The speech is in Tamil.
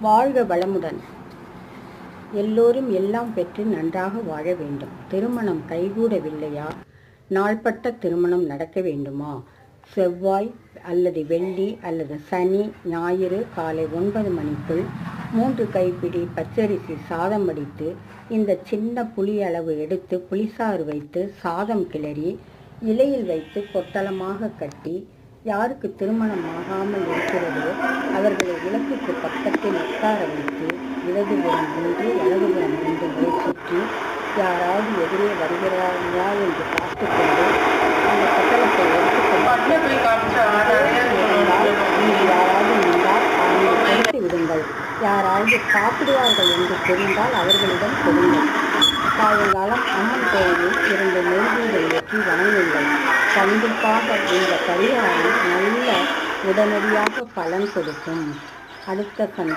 வாழ்க வளமுடன். எல்லோரும் எல்லாம் பெற்று நன்றாக வாழ வேண்டும். திருமணம் கைகூடவில்லையா? நாள்பட்ட திருமணம் நடக்க வேண்டுமா? செவ்வாய் அல்லது வெள்ளி அல்லது சனி ஞாயிறு காலை ஒன்பது மணிக்குள் மூன்று கைப்பிடி பச்சரிசி சாதம் வடித்து இந்த சின்ன புளி அளவு எடுத்து புளிசாறு வைத்து சாதம் கிளறி இலையில் வைத்து கொத்தளமாக கட்டி யாருக்கு திருமணம் ஆகாமல் இருக்கிறதோ அவர்களை விளக்குக்கு பக்கத்தில் உட்கார வைத்து இடதுபுறம் நின்று வலதுபுறம் நின்று முறை சுற்றி யாராவது எதிரே வருகிறார்களா? என்று பார்த்துக்கொண்டு அந்த பட்டலத்தை எடுத்துக்கொண்டு விடுங்கள். யாராவது சாப்பிடுவார்கள் என்று தெரிந்தால் அவர்களிடம் கொடுங்கள். சாயங்காலம் அம்மன் கோயிலில் இரண்டு நெய்வீரை ஏற்றி வணங்குங்கள். கண்டிப்பாக இந்த பரிகாரம் நல்ல உடனடியாக பலன் கொடுக்கும். அடுத்த சந்தி